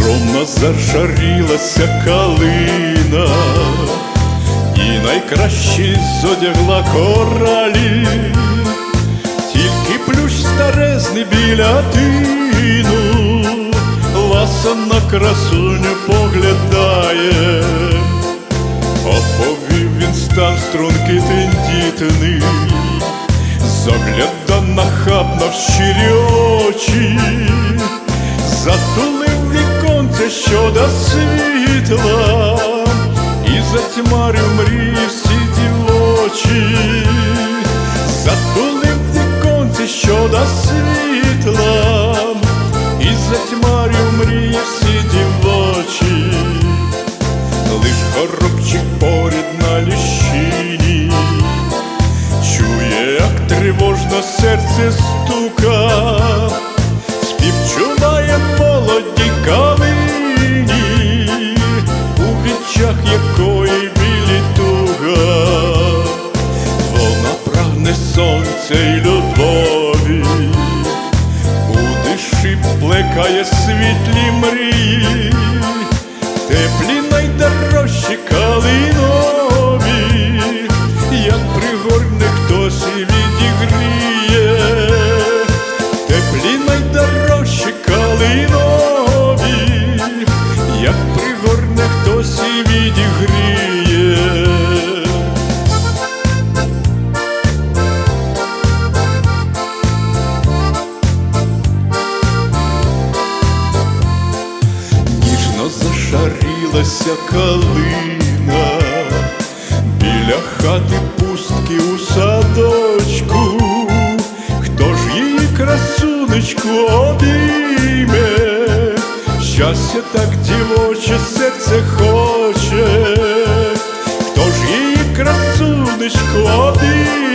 скромно зашарілася калина, і найкращий зодягла коралі, тільки плющ старезний біля тину, ласа на красуню поглядає, оповів він стан струнки тендітний, загляда нахабно в щирі до світла, і затьмарив мрії всі дівочі, затулив віконце, що до світла, і затьмарив мрії всі дівочі, лиш горобчик поряд на ліщині. Чує, як тривожно серце стука, сонця й любові, у душі плекає світлі мрії, теплі найдорожчі калинові, Згорілася калина, біля хати пустки у садочку, хто ж її красунечку обійме, щастя так дівоче серце хоче, хто ж її красунечку обійме?